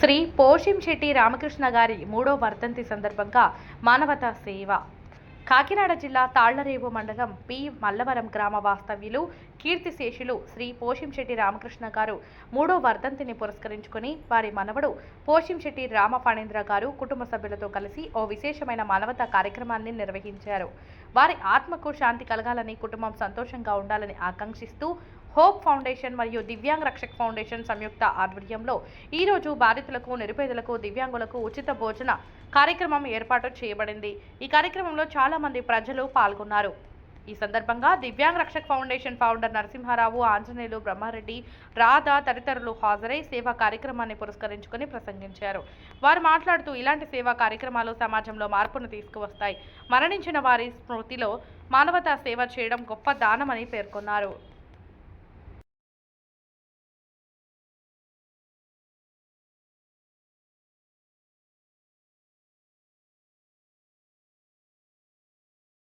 శ్రీ పోషింశెట్టి రామకృష్ణ గారి మూడో వర్ధంతి సందర్భంగా మానవతా సేవ. కాకినాడ జిల్లా తాళ్ళరేవు మండలం పి. మల్లవరం గ్రామ వాస్తవ్యులు కీర్తిశేషులు శ్రీ పోషింశెట్టి రామకృష్ణ గారు మూడో వర్ధంతిని పురస్కరించుకుని వారి మనవడు పోషింశెట్టి రామ ఫణీంద్ర గారు కుటుంబ సభ్యులతో కలిసి ఓ విశేషమైన మానవతా కార్యక్రమాన్ని నిర్వహించారు. వారి ఆత్మకు శాంతి కలగాలని కుటుంబం సంతోషంగా ఉండాలని ఆకాంక్షిస్తూ హోప్ ఫౌండేషన్ మరియు దివ్యాంగ్ రక్షక్ ఫౌండేషన్ సంయుక్త ఆధ్వర్యంలో ఈరోజు బాధితులకు నిరుపేదలకు దివ్యాంగులకు ఉచిత భోజన కార్యక్రమం ఏర్పాటు చేయబడింది. ఈ కార్యక్రమంలో చాలా మంది ప్రజలు పాల్గొన్నారు. ఈ సందర్భంగా దివ్యాంగ్ రక్షక్ ఫౌండేషన్ ఫౌండర్ నరసింహారావు ఆంజనేయులు బ్రహ్మారెడ్డి రాధ తదితరులు హాజరై సేవా కార్యక్రమాన్ని పురస్కరించుకొని ప్రసంగించారు. వారు మాట్లాడుతూ ఇలాంటి సేవా కార్యక్రమాలు సమాజంలో మార్పును తీసుకువస్తాయి. మరణించిన వారి స్మృతిలో మానవతా సేవ చేయడం గొప్ప దానమని పేర్కొన్నారు.